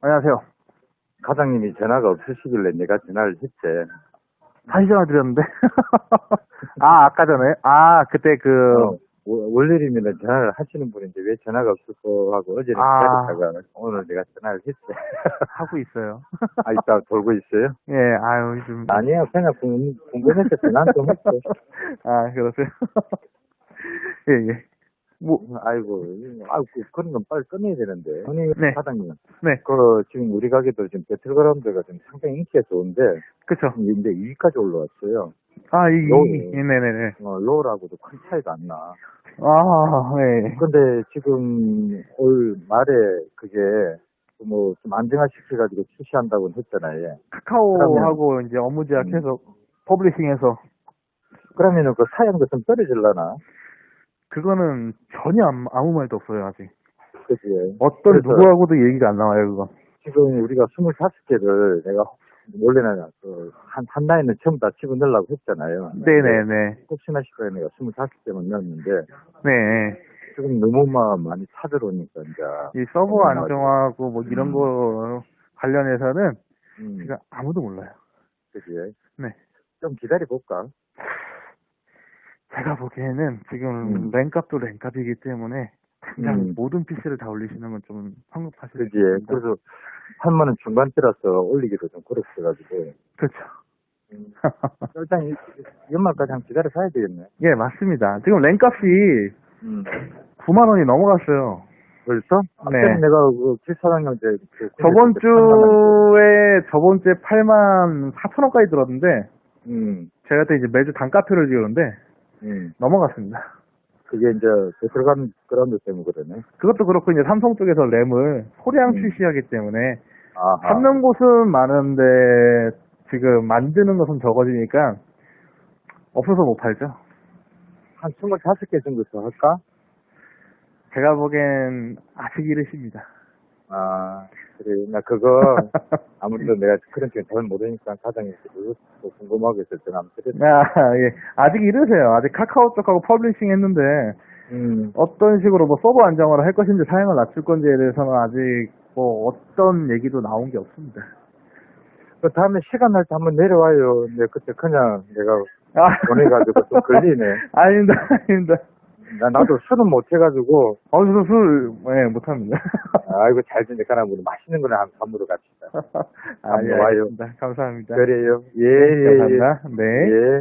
안녕하세요. 과장님이 전화가 없으시길래 내가 전화를 했지. 다시 전화 드렸는데. 아, 아까 전에? 아, 그때 그, 어, 워- 월요일이면 전화를 하시는 분인데 왜 전화가 없어서 하고 어제는 아. 기다렸다가 오늘 내가 전화를 했지. 하고 있어요. 아, 이따 돌고 있어요? 예, 아유, 좀. 아니야, 그냥 궁- 궁금해서 전화 좀 했어. 아, 그러세요? 예, 예. 뭐, 아이고, 아이고, 그런 건 빨리 끝내야 되는데. 아니, 네. 과장님. 네. 그, 지금 우리 가게도 지금 배틀그라운드가 지금 상당히 인기가 좋은데, 그쵸. 이제 2위까지 올라왔어요. 아, 이, 요- 이, 이, 네네네. 어, 로우라고도 큰 차이가 안 나. 아, 네. 근데 지금 올 말에 그게 뭐 좀 안정화시켜가지고 출시한다고 했잖아요. 카카오하고 이제 업무 제약해서, 퍼블리싱해서, 그러면은 그 사양도 좀 떨어질라나? 그거는 전혀 아무, 아무 말도 없어요, 아직. 그지? 어떤 누구하고도 얘기가 안 나와요, 그거. 지금 우리가 25개를 내가 원래는 그 한, 한 나이는 전부 다 집어넣으려고 했잖아요. 네네네. 혹시나 싶어서 내가 25개만 넣었는데 네. 지금 너무 마- 많이 찾아오니까 이제 이 서버 음, 안정화하고 뭐 이런 음. 거 관련해서는 음, 제가 아무도 몰라요. 그지? 네. 좀 기다려 볼까? 제가 보기에는 지금 음. 랭값도 랭값이기 때문에 당장 음. 모든 PC를 다 올리시는 건 좀 성급하실 수 그지? 있습니다. 그래서 한 번은 중간대라서 올리기도 좀 그랬어가지고 그렇죠. 일단 이- 연말까지 한 기다려 사야 되겠네. 예, 맞습니다. 지금 랭값이 음. 9만 원이 넘어갔어요. 벌써? 네. 아까 내가 그 길사장님한테 그 저번 주에 저번 주에 8만 4천 원까지 들었는데 게, 음, 제가 또 이제 매주 단가표를 지우는데 음. 넘어갔습니다. 그게 이제 그 들어간 그라운드 때문에 그러네. 그것도 그렇고 이제 삼성 쪽에서 램을 소량 음. 출시하기 때문에 아하. 찾는 곳은 많은데 지금 만드는 것은 적어지니까 없어서 못 팔죠. 한 25개 정도 더 할까? 제가 보기엔 아직 이르십니다. 아, 그래. 나 그거, 아무래도 내가 그런 쪽에 잘 모르니까 사장님께 그것도 궁금하고 해서 전화 한번 드렸어. 아, 예. 아직 이르세요. 아직 카카오 쪽하고 퍼블리싱 했는데 음, 어떤 식으로 뭐 서버 안정화를 할 것인지 사양을 낮출 건지에 대해서는 아직 뭐 어떤 얘기도 나온 게 없습니다. 그 다음에 시간 날 때 한번 내려와요. 근데 그때 그냥 내가 아, 보내가지고 좀 걸리네. 아닙니다, 아닙니다. 나, 나도 술은 못 해가지고, 어, 저도 술, 예, 못합니다. 아이고, 잘 지내 가나 보니 맛있는 거나 한번 밥 먹으러 갑시다. 아, 예, 와요. 알겠습니다. 감사합니다. 그래요. 예, 예, 예. 감사합니다. 네. 예.